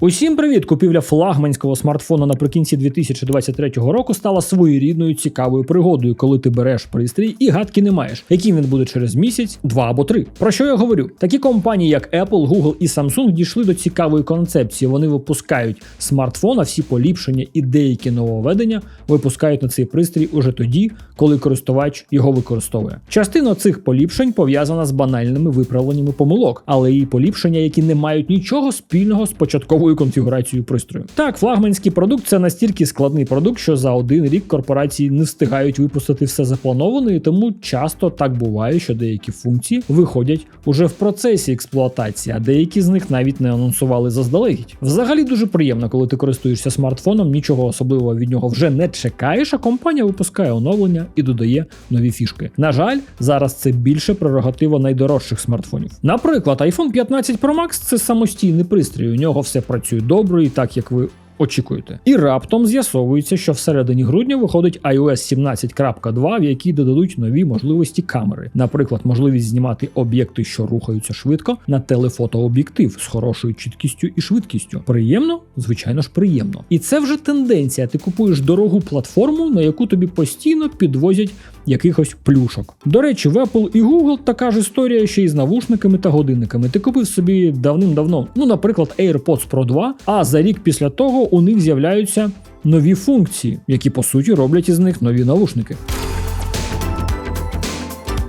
Усім привіт! Купівля флагманського смартфону наприкінці 2023 року стала своєрідною цікавою пригодою, коли ти береш пристрій і гадки не маєш, яким він буде через місяць, два або три. Про що я говорю? Такі компанії, як Apple, Google і Samsung, дійшли до цікавої концепції. Вони випускають смартфон, а всі поліпшення і деякі нововведення випускають на цей пристрій уже тоді, коли користувач його використовує. Частина цих поліпшень пов'язана з банальними виправленнями помилок, але і поліпшення, які не мають нічого спільного з початковою конфігурацією пристрою. Так, флагманський продукт це настільки складний продукт, що за один рік корпорації не встигають випустити все заплановане, і тому часто так буває, що деякі функції виходять уже в процесі експлуатації, а деякі з них навіть не анонсували заздалегідь. Взагалі дуже приємно, коли ти користуєшся смартфоном, нічого особливого від нього вже не чекаєш, а компанія випускає оновлення і додає нові фішки. На жаль, зараз це більше прерогатива найдорожчих смартфонів. Наприклад, iPhone 15 Pro Max це самостійний пристрій. У нього все працює добре і так як ви. Очікуєте. І раптом з'ясовується, що всередині грудня виходить iOS 17.2, в якій додадуть нові можливості камери. Наприклад, можливість знімати об'єкти, що рухаються швидко, на телефотооб'єктив з хорошою чіткістю і швидкістю. Приємно? Звичайно ж, приємно. І це вже тенденція. Ти купуєш дорогу платформу, на яку тобі постійно підвозять якихось плюшок. До речі, в Apple і Google така ж історія ще й з навушниками та годинниками. Ти купив собі давним-давно, ну, наприклад, AirPods Pro 2, а за рік після того у них з'являються нові функції, які по суті роблять із них нові навушники.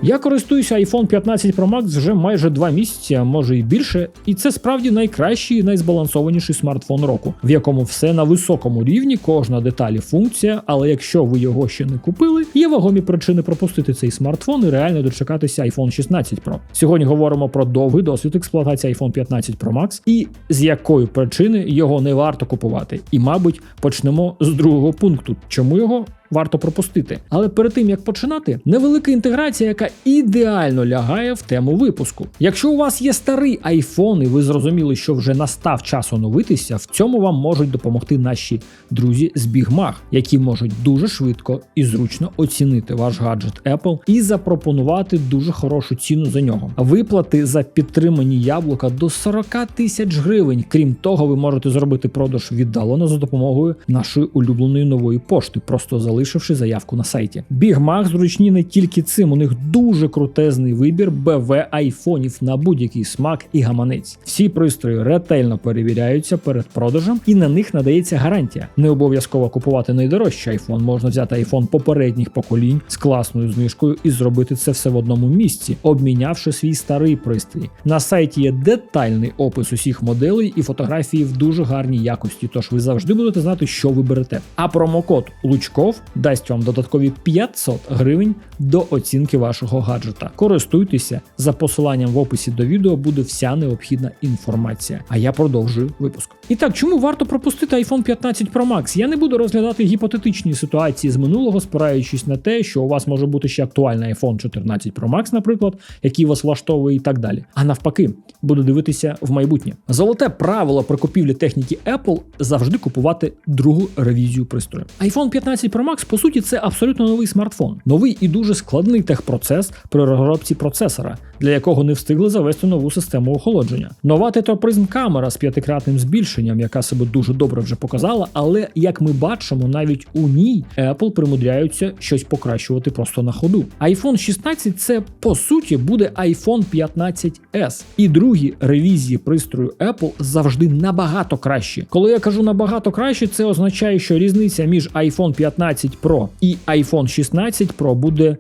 Я користуюся iPhone 15 Pro Max вже майже два місяці, а може і більше, і це справді найкращий і найзбалансованіший смартфон року, в якому все на високому рівні, кожна деталь і функція. Але якщо ви його ще не купили, є вагомі причини пропустити цей смартфон і реально дочекатися iPhone 16 Pro. Сьогодні говоримо про довгий досвід експлуатації iPhone 15 Pro Max і з якої причини його не варто купувати. І, мабуть, почнемо з другого пункту. Чому його варто пропустити. Але перед тим як починати, невелика інтеграція, яка ідеально лягає в тему випуску. Якщо у вас є старий iPhone і ви зрозуміли, що вже настав час оновитися, в цьому вам можуть допомогти наші друзі з BigMag, які можуть дуже швидко і зручно оцінити ваш гаджет Apple і запропонувати дуже хорошу ціну за нього. Виплати за підтримані яблука до 40 тисяч гривень. Крім того, ви можете зробити продаж віддалено за допомогою нашої улюбленої нової пошти. Просто за залишивши заявку на сайті. Бігмаг зручні не тільки цим, у них дуже крутезний вибір БВ айфонів на будь-який смак і гаманець. Всі пристрої ретельно перевіряються перед продажем і на них надається гарантія. Не обов'язково купувати найдорожчий айфон, можна взяти айфон попередніх поколінь з класною знижкою і зробити це все в одному місці, обмінявши свій старий пристрій. На сайті є детальний опис усіх моделей і фотографії в дуже гарній якості, тож ви завжди будете знати, що ви берете. А промокод Лучков дасть вам додаткові 500 гривень до оцінки вашого гаджета. Користуйтеся за посиланням в описі до відео буде вся необхідна інформація. А я продовжую випуск. І так, чому варто пропустити iPhone 15 Pro Max? Я не буду розглядати гіпотетичні ситуації з минулого, спираючись на те, що у вас може бути ще актуальний iPhone 14 Pro Max, наприклад, який вас влаштовує і так далі. А навпаки, буду дивитися в майбутнє. Золоте правило при купівлі техніки Apple завжди купувати другу ревізію пристрою. iPhone 15 Pro Max Max, по суті, це абсолютно новий смартфон, новий і дуже складний техпроцес при розробці процесора, для якого не встигли завести нову систему охолодження. Нова тетрапризм камера з п'ятикратним збільшенням, яка себе дуже добре вже показала, але як ми бачимо, навіть у ній Apple примудряються щось покращувати просто на ходу. iPhone 16 це по суті буде iPhone 15S. І другі ревізії пристрою Apple завжди набагато кращі. Коли я кажу набагато краще, це означає, що різниця між iPhone 15 Pro і iPhone 16 Pro буде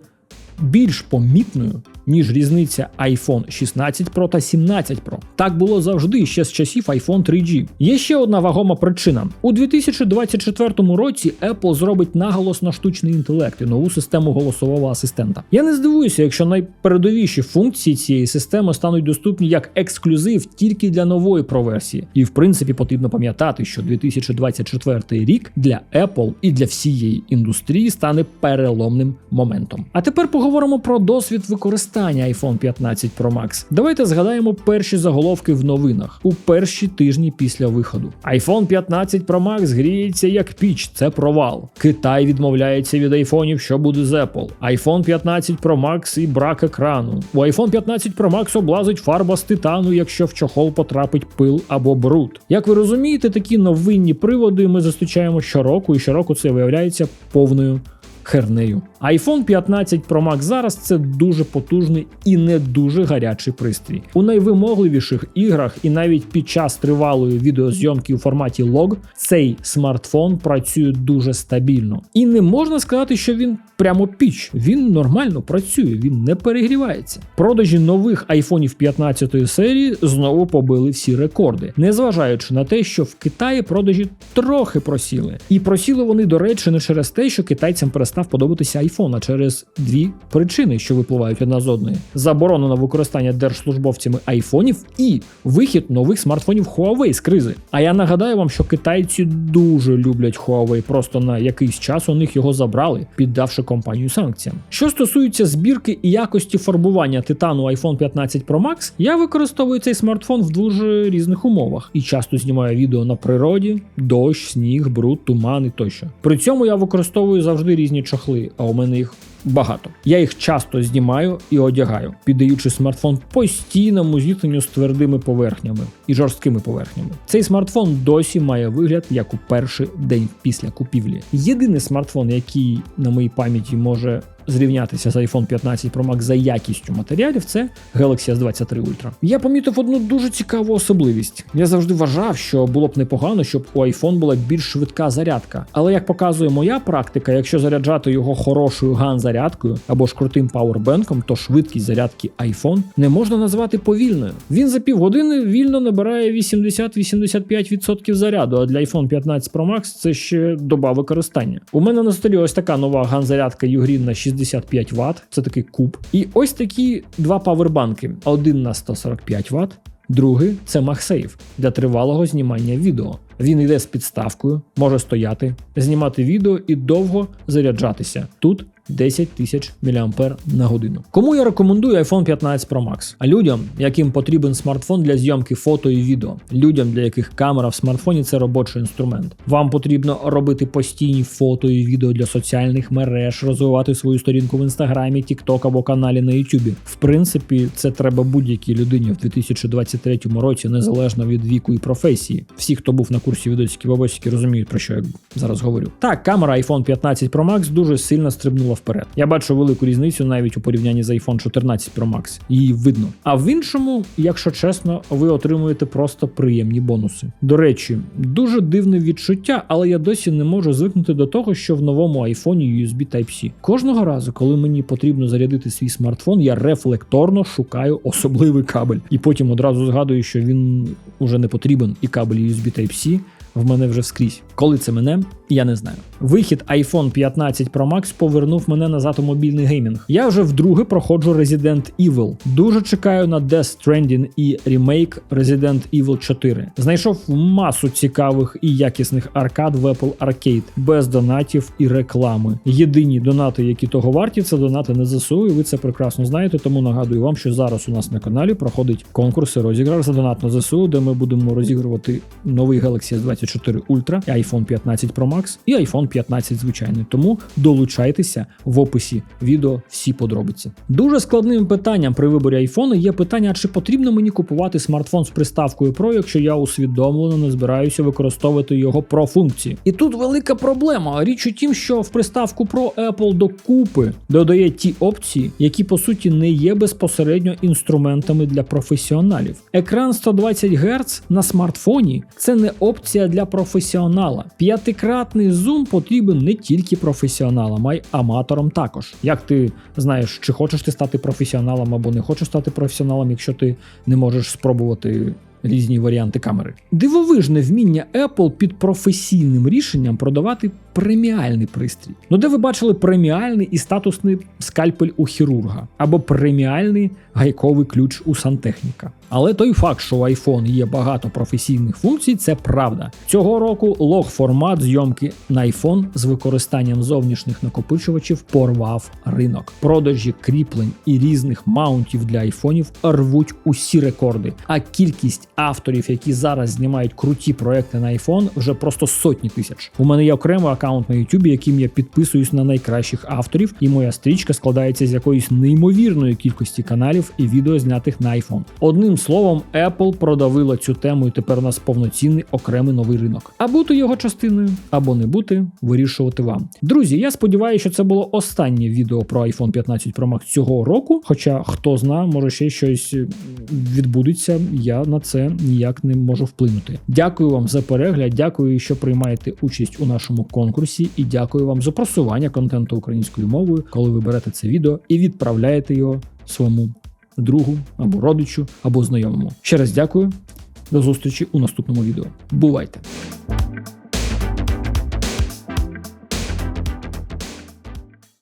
більш помітною ніж різниця iPhone 16 Pro та 17 Pro. Так було завжди ще з часів iPhone 3G. Є ще одна вагома причина: у 2024 році Apple зробить наголос на штучний інтелект і нову систему голосового асистента. Я не здивуюся, якщо найпередовіші функції цієї системи стануть доступні як ексклюзив тільки для нової проверсії. І в принципі потрібно пам'ятати, що 2024 рік для Apple і для всієї індустрії стане переломним моментом. А тепер поговоримо поговоримо про досвід використання iPhone 15 Pro Max. Давайте згадаємо перші заголовки в новинах у перші тижні після виходу. iPhone 15 Pro Max гріється як піч, це провал. Китай відмовляється від айфонів, що буде з Apple. iPhone 15 Pro Max і брак екрану. У iPhone 15 Pro Max облазить фарба з титану, якщо в чохол потрапить пил або бруд. Як ви розумієте, такі новинні приводи ми зустрічаємо щороку, і щороку це виявляється повною хернею. iPhone 15 Pro Max зараз це дуже потужний і не дуже гарячий пристрій. У найвимогливіших іграх і навіть під час тривалої відеозйомки у форматі лог цей смартфон працює дуже стабільно. І не можна сказати, що він прямо піч. Він нормально працює, він не перегрівається. Продажі нових айфонів 15 серії знову побили всі рекорди, незважаючи на те, що в Китаї продажі трохи просіли. І просіли вони, до речі, не через те, що китайцям перестав подобатися iPhone, через дві причини, що випливають одна з одної: заборона на використання держслужбовцями айфонів і вихід нових смартфонів Huawei з кризи. А я нагадаю вам, що китайці дуже люблять Huawei, просто на якийсь час у них його забрали, піддавши компанію санкціям. Що стосується збірки і якості фарбування титану iPhone 15 Pro Max, я використовую цей смартфон в дуже різних умовах і часто знімаю відео на природі, дощ, сніг, бруд, туман і тощо. При цьому я використовую завжди різні чохли, а у мене їх багато. Я їх часто знімаю і одягаю, піддаючи смартфон постійному зіткненню з твердими поверхнями і жорсткими поверхнями. Цей смартфон досі має вигляд як у перший день після купівлі. Єдиний смартфон, який на моїй пам'яті може зрівнятися з iPhone 15 Pro Max за якістю матеріалів, це Galaxy S23 Ultra. Я помітив одну дуже цікаву особливість. Я завжди вважав, що було б непогано, щоб у iPhone була більш швидка зарядка. Але як показує моя практика, якщо заряджати його хорошою ган-зарядкою або ж крутим пауербенком, то швидкість зарядки iPhone не можна назвати повільною. Він за півгодини вільно набирає 80-85% заряду, а для iPhone 15 Pro Max це ще доба використання. У мене на столі ось така нова ган-зарядка Ugreen на 65 Вт, це такий куб. І ось такі два павербанки: один на 145 Вт, другий це MagSafe для тривалого знімання відео. Він йде з підставкою, може стояти, знімати відео і довго заряджатися. Тут 10 тисяч мА на годину. Кому я рекомендую iPhone 15 Pro Max? А людям, яким потрібен смартфон для зйомки фото і відео, людям, для яких камера в смартфоні це робочий інструмент. Вам потрібно робити постійні фото і відео для соціальних мереж, розвивати свою сторінку в інстаграмі, TikTok або каналі на YouTube. В принципі, це треба будь-якій людині в 2023 році, незалежно від віку і професії. Всі, хто був на курсі відосики бабосики, розуміють про що я зараз говорю. Так, камера iPhone 15 Pro Max дуже сильно стрибнула вперед. Я бачу велику різницю навіть у порівнянні з iPhone 14 Pro Max. Її видно. А в іншому, якщо чесно, ви отримуєте просто приємні бонуси. До речі, дуже дивне відчуття, але я досі не можу звикнути до того, що в новому iPhone USB Type-C. Кожного разу, коли мені потрібно зарядити свій смартфон, я рефлекторно шукаю особливий кабель, і потім одразу згадую, що він уже не потрібен, і кабель USB Type-C в мене вже скрізь. Коли це мене, я не знаю. Вихід iPhone 15 Pro Max повернув мене назад у мобільний геймінг. Я вже вдруге проходжу Resident Evil. Дуже чекаю на Death Stranding і ремейк Resident Evil 4. Знайшов масу цікавих і якісних аркад в Apple Arcade, без донатів і реклами. Єдині донати, які того варті, це донати на ЗСУ, і ви це прекрасно знаєте. Тому нагадую вам, що зараз у нас на каналі проходить конкурси розіграш за донат на ЗСУ, де ми будемо розігрувати новий Galaxy S24 Ultra, iPhone 15 Pro Max і iPhone 15 звичайний. Тому долучайтеся в описі відео всі подробиці. Дуже складним питанням при виборі iPhone є питання, чи потрібно мені купувати смартфон з приставкою Pro, якщо я усвідомлено не збираюся використовувати його про функції. І тут велика проблема. Річ у тім, що в приставку Pro Apple докупи додає ті опції, які по суті не є безпосередньо інструментами для професіоналів. Екран 120 Гц на смартфоні це не опція для професіонала. П'ятикратний зум потрібен не тільки професіоналам, а й аматорам також. Як ти знаєш, чи хочеш ти стати професіоналом або не хочеш стати професіоналом, якщо ти не можеш спробувати. Різні варіанти камери. Дивовижне вміння Apple під професійним рішенням продавати преміальний пристрій. Ну, де ви бачили преміальний і статусний скальпель у хірурга, або преміальний гайковий ключ у сантехніка. Але той факт, що у iPhone є багато професійних функцій, це правда. Цього року лог-формат зйомки на iPhone з використанням зовнішніх накопичувачів порвав ринок. Продажі кріплень і різних маунтів для айфонів рвуть усі рекорди. А кількість авторів, які зараз знімають круті проекти на iPhone, вже просто сотні тисяч. У мене є окремий аккаунт на YouTube, яким я підписуюсь на найкращих авторів, і моя стрічка складається з якоїсь неймовірної кількості каналів і відео знятих на iPhone. Одним словом, Apple продавила цю тему, і тепер у нас повноцінний окремий новий ринок. А бути його частиною або не бути, вирішувати вам. Друзі, я сподіваюся, що це було останнє відео про iPhone 15 Pro Max цього року. Хоча хто знає, може ще щось відбудеться. Я на це ніяк не можу вплинути. Дякую вам за перегляд, дякую, що приймаєте участь у нашому конкурсі, і дякую вам за просування контенту українською мовою, коли ви берете це відео і відправляєте його своєму другу або родичу, або знайомому. Ще раз дякую. До зустрічі у наступному відео. Бувайте!